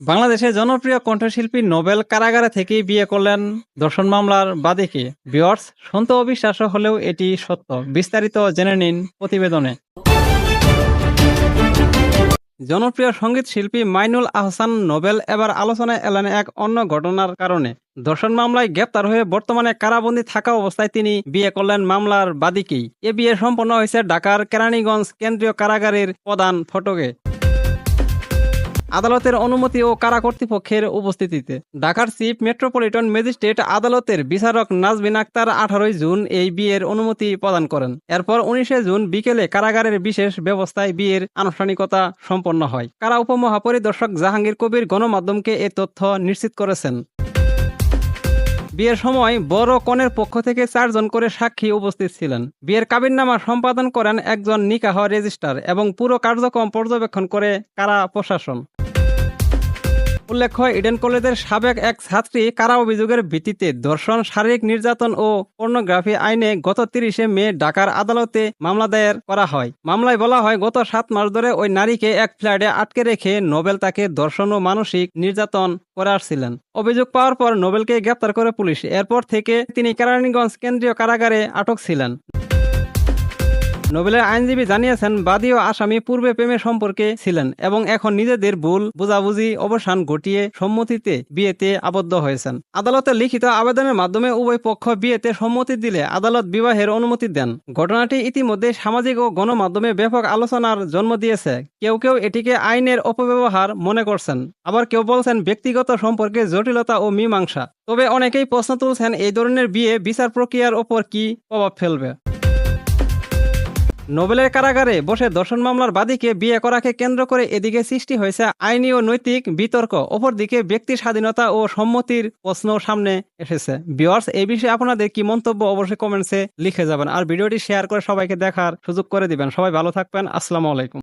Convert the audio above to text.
বাংলাদেশের জনপ্রিয় কণ্ঠশিল্পী নোবেল কারাগারে থেকেই বিয়ে করলেন দর্শন মামলার বাদীকে। বিয়ার্স সন্ত অবিশ্বাস্য হলেও এটি সত্য। বিস্তারিত জেনে নিন প্রতিবেদনে। জনপ্রিয় সংগীত শিল্পী মাইনুল আহসান নোবেল এবার আলোচনায় এলেন এক অন্য ঘটনার কারণে। ধর্ষণ মামলায় গ্রেপ্তার হয়ে বর্তমানে কারাবন্দী থাকা অবস্থায় তিনি বিয়ে করলেন মামলার বাদীকেই। এ বিয়ে সম্পন্ন হয়েছে ঢাকার কেরানীগঞ্জ কেন্দ্রীয় কারাগারের প্রধান ফটকে। আদালতের অনুমতি ও কারা কর্তৃপক্ষের উপস্থিতিতে। ঢাকার চিফ মেট্রোপলিটন ম্যাজিস্ট্রেট আদালতের বিচারক নাজবিন আক্তার আঠারোই জুন এই বিয়ের অনুমতি প্রদান করেন। এরপর উনিশে জুন বিকেলে কারাগারের বিশেষ ব্যবস্থায় বিয়ের আনুষ্ঠানিকতা সম্পন্ন হয়। কারা উপমহাপরিদর্শক জাহাঙ্গীর কবির গণমাধ্যমকে এ তথ্য নিশ্চিত করেছেন। বিয়ের সময় বড় কনের পক্ষ থেকে চারজন করে সাক্ষী উপস্থিত ছিলেন। বিয়ের কাবিননামা সম্পাদন করেন একজন নিকাহ রেজিস্ট্রার এবং পুরো কার্যক্রম পর্যবেক্ষণ করে কারা প্রশাসন। উল্লেখ্য ইডেন কলেজের সাবেক এক ছাত্রী কারা অভিযোগের ভিত্তিতে ধর্ষণ, শারীরিক নির্যাতন ও পর্নোগ্রাফি আইনে গত তিরিশে মে ঢাকার আদালতে মামলা দায়ের করা হয়। মামলায় বলা হয়, গত সাত মাস ধরে ওই নারীকে এক ফ্ল্যাটে আটকে রেখে নোবেল তাকে ধর্ষণ ও মানসিক নির্যাতন করে আসছিলেন। অভিযোগ পাওয়ার পর নোবেলকে গ্রেপ্তার করে পুলিশ। এরপর থেকে তিনি কেরানীগঞ্জ কেন্দ্রীয় কারাগারে আটক ছিলেন। নোবেলের আইনজীবী জানিয়েছেন, বাদী ও আসামি পূর্বে প্রেমের সম্পর্কে ছিলেন এবং এখন নিজেদের ভুল, বুঝাবুঝি, অবসান ঘটিয়ে সম্মতিতে বিয়েতে আবদ্ধ হয়েছেন। আদালতে লিখিত আবেদনের মাধ্যমে উভয় পক্ষ বিয়েতে সম্মতি দিলে আদালত বিবাহের অনুমতি দেন। ঘটনাটি ইতিমধ্যে সামাজিক ও গণমাধ্যমে ব্যাপক আলোচনার জন্ম দিয়েছে। কেউ কেউ এটিকে আইনের অপব্যবহার মনে করছেন। আবার কেউ বলছেন, ব্যক্তিগত সম্পর্কে জটিলতা ও মীমাংসা। তবে অনেকেই প্রশ্ন তুলছেন, এই ধরনের বিয়ে বিচার প্রক্রিয়ার ওপর কি প্রভাব ফেলবে? নোবেলের কারাগারে বসে দর্শন মামলার বাদীকে বিয়ে করাকে কেন্দ্র করে এদিকে সৃষ্টি হয়েছে আইনি ও নৈতিক বিতর্ক। অপরদিকে ব্যক্তি স্বাধীনতা ও সম্মতির প্রশ্ন সামনে এসেছে। বিয়ার্স এই বিষয়ে আপনাদের কি মন্তব্য অবশ্যই কমেন্টসে লিখে যাবেন। আর ভিডিওটি শেয়ার করে সবাইকে দেখার সুযোগ করে দিবেন। সবাই ভালো থাকবেন। আসসালামু আলাইকুম।